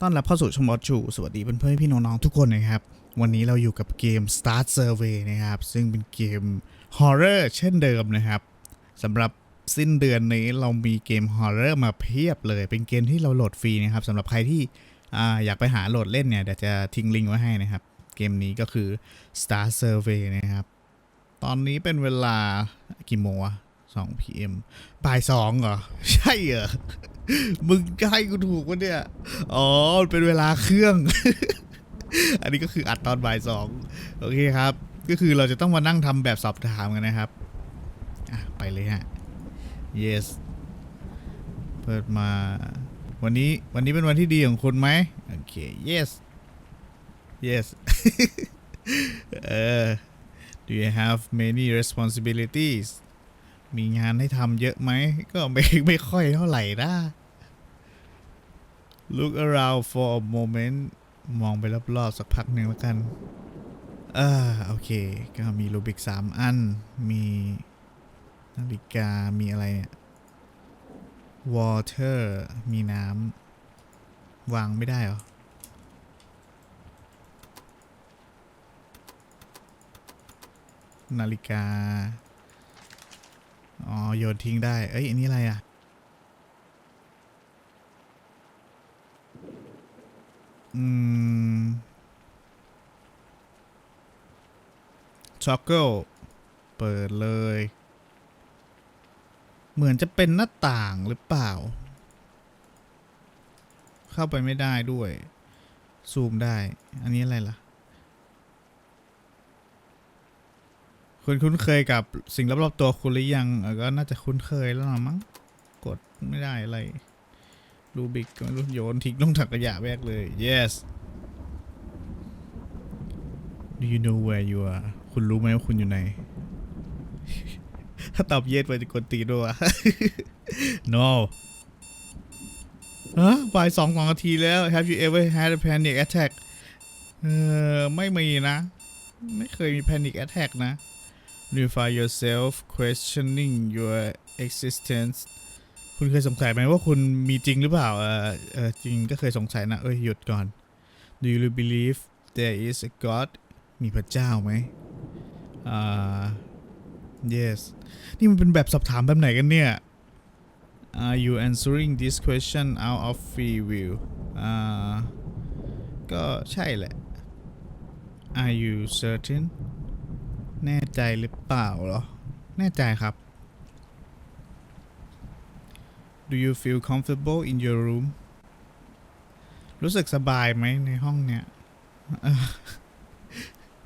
ต้อนรับเข้าสู่ชมบอชูสวัสดีเพื่อนๆพี่น้องๆทุกคนนะครับ วันนี้เราอยู่กับเกม Start Survey นะครับ ซึ่งเป็นเกม Horror เช่นเดิมนะครับสำหรับสิ้นเดือนนี้เรามีเกม Horror มาเพียบเลย เป็นเกมที่เราโหลดฟรีนะครับสำหรับใครที่ออยากไปหาโหลดเล่นเนี่ยเดี๋ยวจะทิ้งลิงก์ไว้ให้นะครับ เกมนี้ก็คือ Star Survey นะครับ ตอนนี้เป็นเวลากี่โมงวะ2 PM บ่ายสองเหรอ ใช่เหรอ มึงจะให้กูถูกวะเนี่ย อ๋อเป็นเวลาเครื่อง อันนี้ก็คืออัดตอนบ่ายสองโอเคครับ ก็คือเราจะต้องมานั่งทำแบบสอบถามกันนะครับ อะ ไปเลยฮะ yes เปิดมา วันนี้วันนี้เป็นวันที่ดีของคุณไหมโอเค yes yes เออ do you have many responsibilities มีงานให้ทำเยอะไหม ก็ไม่ไม่ค่อยเท่าไหร่นะ look around for a moment มองไปรอบๆสักพักหนึ่งแล้วกันเออโอเค ก็มีรูบิกสามอัน มีนาฬิกา มีอะไรเนี่ย water มีน้ำวางไม่ได้เหรอ นาฬิกา อ๋อ โยนทิ้งได้ เอ้ย อันนี้อะไรอะ ช็อกเกิลเปิดเลย เหมือนจะเป็นหน้าต่างหรือเปล่า เข้าไปไม่ได้ด้วย ซูมได้ อันนี้อะไรล่ะ คุณคุ้นเคยกับสิ่งรอบๆตัวคุณหรือยังเออก็น่าจะคุ้นเคยแล้วมั้ง กดไม่ได้อะไรรูบิกก็ไม่รู้โยนทิ้งลงถังขยะแบกเลย yes do you know where you are คุณรู้ไหมว่าคุณอยู่ไหน ถ้าตอบ yes ไปจะกดตีด้วย no ฮะบ่ายสองสองนาทีแล้ว have you ever had a panic attack เออไม่มีนะ ไม่เคยมี panic attack นะ you find yourself questioning your existence คุณเคยสงสัยไหมว่าคุณมีจริงหรือเปล่า เออเออจริงก็เคยสงสัยนะ เอ้ยหยุดก่อน Do you believe there is a God มีพระเจ้าไหม อ่า yes นี่มันเป็นแบบสอบถามแบบไหนกันเนี่ย Are you answering this question out of free will อ่า ก็ใช่แหละ Are you certain แน่ใจหรือเปล่าเหรอ แน่ใจครับ Do you feel comfortable in your room รู้สึกสบายไหมในห้องเนี้ย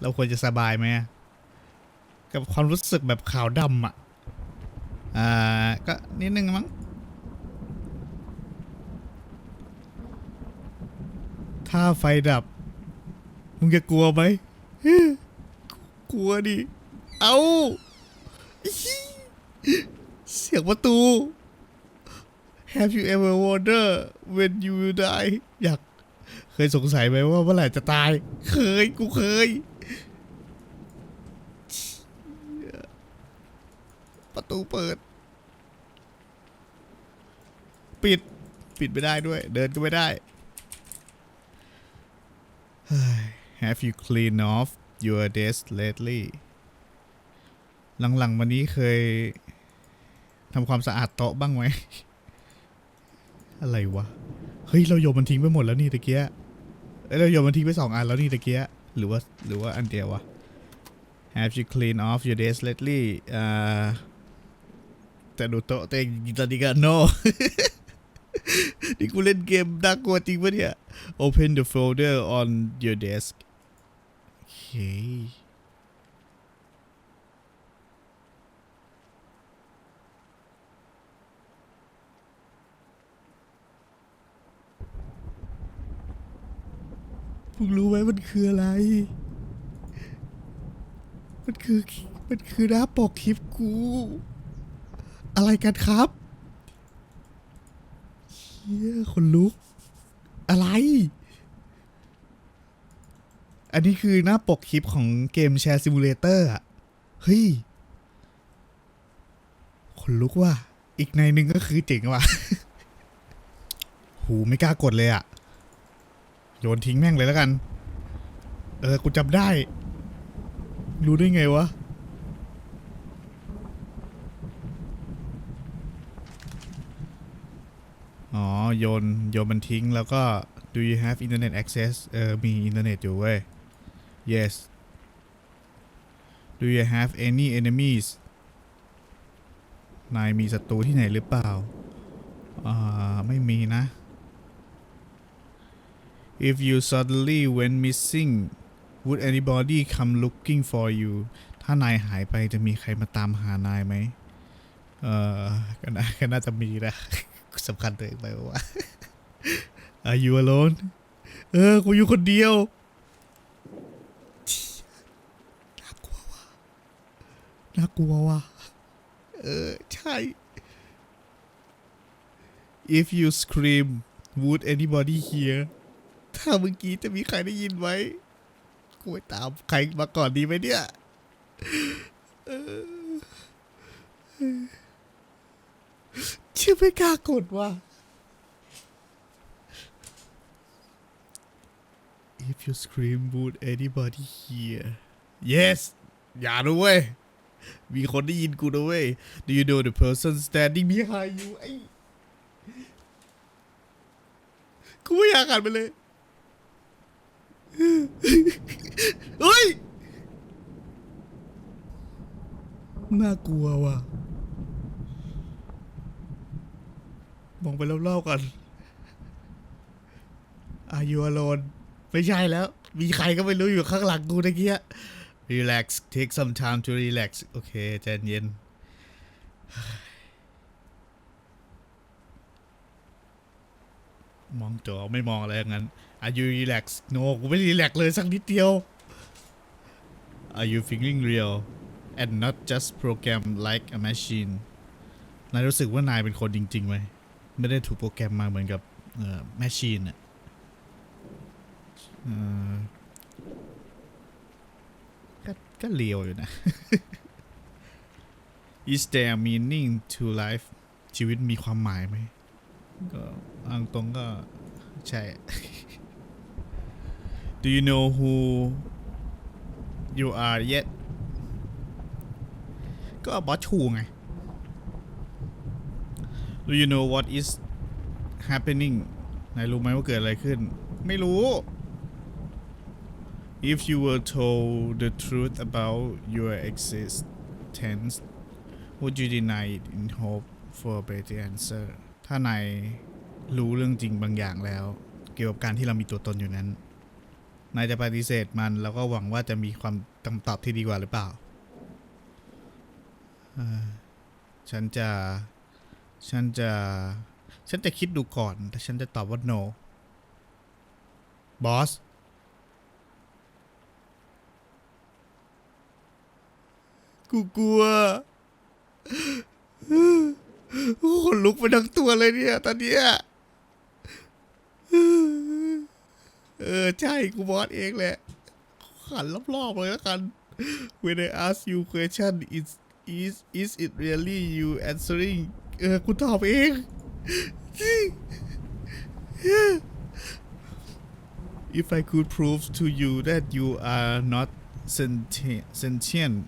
เราควรจะสบายไหมอะ กับความรู้สึกแบบขาวดำอะ อ่า ก็นิดนึงมั้ง ถ้าไฟดับ มึงจะกลัวไหม กลัวดิ เอา เสียงประตู Have you ever wonder when you will die อยากเคยสงสัยไหมว่าเมื่อไหร่จะตาย เคย กูเคย ประตูเปิด ปิด ปิดไม่ได้ด้วย เดินก็ไม่ได้ Have you cleaned off your desk lately หลังๆวันนี้เคยทำความสะอาดโต๊ะบ้างไหม อะไรวะ เฮ้ย เราโยนมันทิ้งไปหมดแล้วนี่ตะเกียเอ้เราโยนมันทิ้งไปสองอันแล้วนี่ตะเกียหรือว่าหรือว่าอันเดียววะ Have you cleaned off your desk lately อ่า แต่ดูโตะเต็งตอนนี้ก็ no นี่กูเล่นเกมน่ากลัวจริงปะเนี่ย Open the folder on your desk โอเคมึงรู้ไหมมันคืออะไร มันคือ มันคือหน้าปกคลิปกู อะไรกันครับเฮียคนลุก อะไร อันนี้คือหน้าปกคลิปของเกมแชร์ซิมูเลเตอร์อะเฮ้ยคนลุกว่ะ อีกในหนึ่งก็คือเจ๋งว่ะ หูไม่กล้ากดเลยอะโยนทิ้งแม่งเลยแล้วกัน เออ กูจำได้ รู้ได้ไงวะ โยนโยนมันทิ้งแล้วก็ do you have internet access เออมีอินเทอร์เน็ตอยู่เว้ย yes do you have any enemies นายมีศัตรูที่ไหนหรือเปล่าอ่าไม่มีนะ if you suddenly went missing would anybody come looking for you ถ้านายหายไปจะมีใครมาตามหานายไหมเออก็น่าก็น่าจะมีนะ สำคัญตัวเองไปว่า Are you alone เออ กูอยู่คนเดียวน่ากลัวว่ะน่ากลัวว่ะเออ ใช่ If you scream would anybody hear ถ้าเมื่อกี้จะมีใครได้ยินไหมกูไปตามใครมาก่อนดีไหมเนี่ยเออ เชื่อไม่กล้ากดว่ะ If you scream would anybody hear Yes อย่าด้วยมีคนได้ยินกูด้วย Do you know the person standing behind you ไอ้กูไม่อยากอ่านไปเลย เฮ้ย น่ากลัวว่ะ มองไปรอบๆก่อน Are you alone ไม่ใช่แล้ว มีใครก็ไม่รู้อยู่ข้างหลังกูตะเกีย Relax take some time to relax โอเคใจเย็น มองจอไม่มองอะไรอย่างนั้น Are you relax No กูไม่รีแลกเลยสักนิดเดียว Are you feeling real and not just program like a machine นายรู้สึกว่านายเป็นคนจริงๆไหม ไม่ได้ถูกโปรแกรมมาเหมือนกับเอ่อ machine อะเอ่อก็ก็เลียวอยู่นะ Is there meaning to life ชีวิตมีความหมายไหมก็อังตรงก็ใช่ Do you know who you are yet ก็บอสชูไง Do you know what is happening นายรู้ไหมว่าเกิดอะไรขึ้น ไม่รู้ If you were told the truth about your existence would you deny it in hope for a better answer ถ้านายรู้เรื่องจริงบางอย่างแล้ว เกี่ยวกับการที่เรามีตัวตนอยู่นั้น นายจะปฏิเสธมันแล้วก็หวังว่าจะมีความคำตอบที่ดีกว่าหรือเปล่า ฉันจะ ฉันจะ ฉันจะคิดดูก่อนแต่ฉันจะตอบว่า no บอส กูกลัวคนลุกไปทั้งตัวเลยเนี่ย ตอนเนี้ยเออ ใช่ กูบอสเองแหละขันรอบๆเลยแล้วกัน When I ask you question is is is it really you answering เออกูตอบเอง If I could prove to you that you are not sentient sentient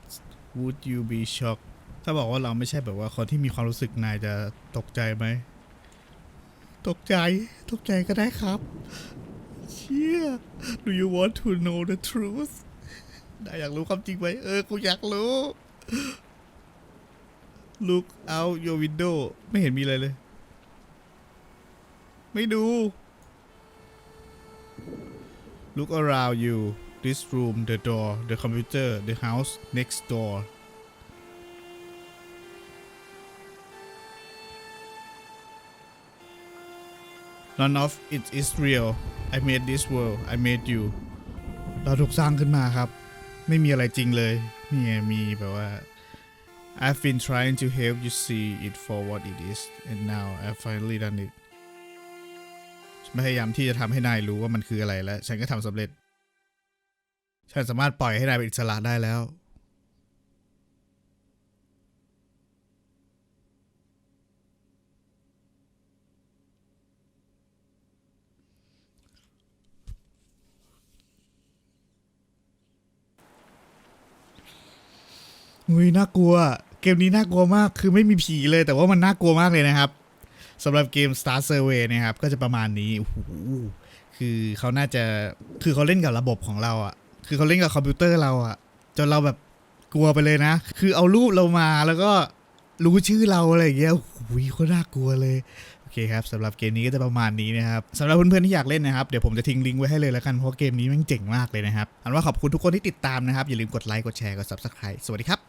would you be shocked ถ้าบอกว่าเราไม่ใช่แบบว่าคนที่มีความรู้สึกนายจะตกใจไหม ตกใจ ตกใจก็ได้ครับ เชี่ย Do you want to know the truth นายอยากรู้ความจริงไหม เออ กูอยากรู้ Look out your window ไม่เห็นมีอะไรเลย ไม่ดู Look around you this room the door the computer the house next door None of it is real I made this world I made you เราถูกสร้างขึ้นมาครับ ไม่มีอะไรจริงเลย นี่ไงมีแบบว่า I've been trying to help you see it for what it is and now I've finally done it ฉันพยายามที่จะทำให้นายรู้ว่ามันคืออะไรและฉันก็ทำสำเร็จ ฉันสามารถปล่อยให้นายเป็นอิสระได้แล้ว อุ้ยน่ากลัว มนี้น่ากลัวมากคือไม่มีผีเลยแต่ว่ามันน่ากลัวมากเลยนะครับสำหรับเกม Star Survey นะครับ ก็จะประมาณนี้โอ้โหคือเขาน่าจะคือเขาเล่นกับระบบของเราอะ่ะ คือเขาเล่นกับคอมพิวเตอร์เราอะ่ะ จนเราแบบกลัวไปเลยนะ คือเอารูปเรามาแล้วก็รู้ชื่อเราอะไรอย่างเงี้ยโอ้โหโคตรน่ากลัวเลยโอเคครับสำหรับเกมนี้ก็จะประมาณนี้นะครับสำหรับเพื่อนๆที่อยากเล่นนะครับ เดี๋ยวผมจะทิ้งลิงก์ไว้ให้เลยแล้วกันเพราะเกมนี้มันเจ๋งมากเลยนะครับอันว่าขอบคุณทุกคนที่ติดตามนะครับ อย่าลืมกดไลค์กดแชร์กด subscribe สวัสดีครับ